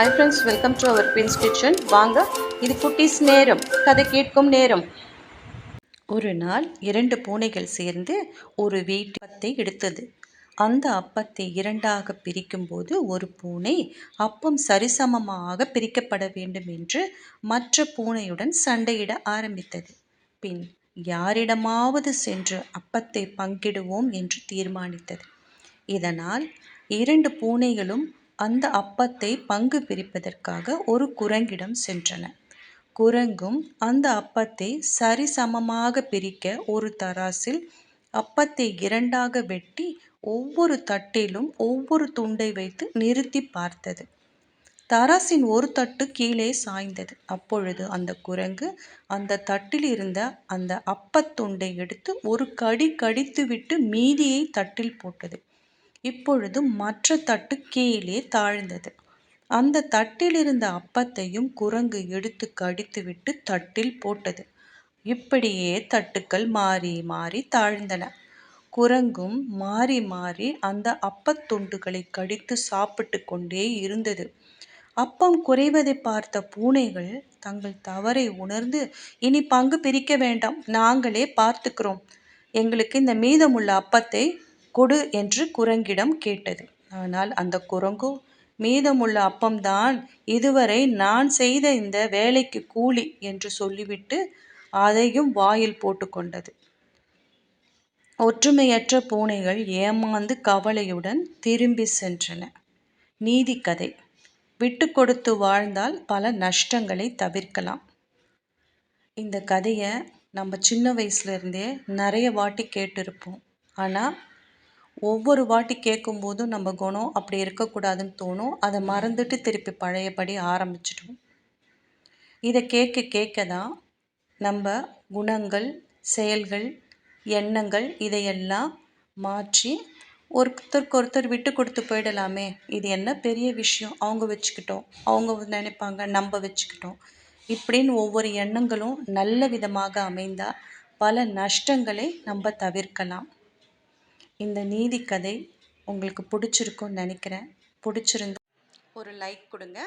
Hi friends welcome to our queens kitchen வாங்க இது குட்டீஸ் நேரம் கதை கேட்கும் நேரம். ஒரு நாள் இரண்டு பூனைகள் சேர்ந்து ஒரு வீட்டத்தை எடுத்தது. அந்த அப்பத்தை இரண்டாக பிரிக்கும்போது ஒரு பூனை அப்பம் சரிசமமாக பிரிக்கப்பட வேண்டும் என்று மற்ற பூனையுடன் சண்டையிட ஆரம்பித்தது. பின் யாரிடமாவது சென்று அப்பத்தை பங்கிடுவோம் என்று தீர்மானித்தது. இதனால் இரண்டு பூனைகளும் அந்த அப்பத்தை பங்கு பிரிப்பதற்காக ஒரு குரங்கிடம் சென்றன. குரங்கும் அந்த அப்பத்தை சரிசமமாக பிரிக்க ஒரு தராசில் அப்பத்தை இரண்டாக வெட்டி ஒவ்வொரு தட்டிலும் ஒவ்வொரு துண்டை வைத்து நிறுத்தி பார்த்தது. தராசின் ஒரு தட்டு கீழே சாய்ந்தது. அப்பொழுது அந்த குரங்கு அந்த தட்டில் இருந்த அந்த அப்பத்துண்டை எடுத்து ஒரு கடி கடித்துவிட்டு மீதியை தட்டில் போட்டது. இப்பொழுது மற்ற தட்டு கீழே தாழ்ந்தது. அந்த தட்டில் இருந்த அப்பத்தையும் குரங்கு எடுத்து கடித்துவிட்டு தட்டில் போட்டது. இப்படியே தட்டுக்கள் மாறி மாறி தாழ்ந்தன. குரங்கும் மாறி மாறி அந்த அப்பத்துண்டுகளை கடித்து சாப்பிட்டு கொண்டே இருந்தது. அப்பம் குறைவதை பார்த்த பூனைகள் தங்கள் தவறை உணர்ந்து இனி பங்கு பிரிக்க வேண்டாம் நாங்களே பார்த்துக்கிறோம். எங்களுக்கு இந்த மீதமுள்ள அப்பத்தை கொடு என்று குரங்கிடம் கேட்டது. ஆனால் அந்த குரங்கு மீதமுள்ள அப்பம்தான் இதுவரை நான் செய்த இந்த வேலைக்கு கூலி என்று சொல்லிவிட்டு அதையும் வாயில் போட்டுக்கொண்டது ஒற்றுமையற்ற பூனைகள் ஏமாந்து கவலையுடன் திரும்பி சென்றன. நீதி கதை. விட்டு கொடுத்து வாழ்ந்தால் பல நஷ்டங்களை தவிர்க்கலாம். இந்த கதையை நம்ம சின்ன வயசுலேருந்தே நிறைய வாட்டி கேட்டிருப்போம். ஆனால் ஒவ்வொரு வாட்டி கேட்கும்போதும் நம்ம குணம் அப்படி இருக்கக்கூடாதுன்னு தோணும். அதை மறந்துட்டு திருப்பி பழையபடி ஆரம்பிச்சிடும் இதை கேட்க கேட்க தான் நம்ம குணங்கள் செயல்கள் எண்ணங்கள் இதையெல்லாம் மாற்றி ஒருத்தருக்கு ஒருத்தர் விட்டு கொடுத்து போயிடலாமே. இது என்ன பெரிய விஷயம். அவங்க வச்சுக்கிட்டோம். அவங்க நினைப்பாங்க நம்ம வச்சுக்கிட்டோம். இப்படின்னு ஒவ்வொரு எண்ணங்களும் நல்ல விதமாக அமைந்தால் பல நஷ்டங்களை நம்ம தவிர்க்கலாம். இந்த நீதி கதை உங்களுக்கு பிடிச்சிருக்கும்னு நினைக்கிறேன். பிடிச்சிருந்தா ஒரு லைக் கொடுங்க.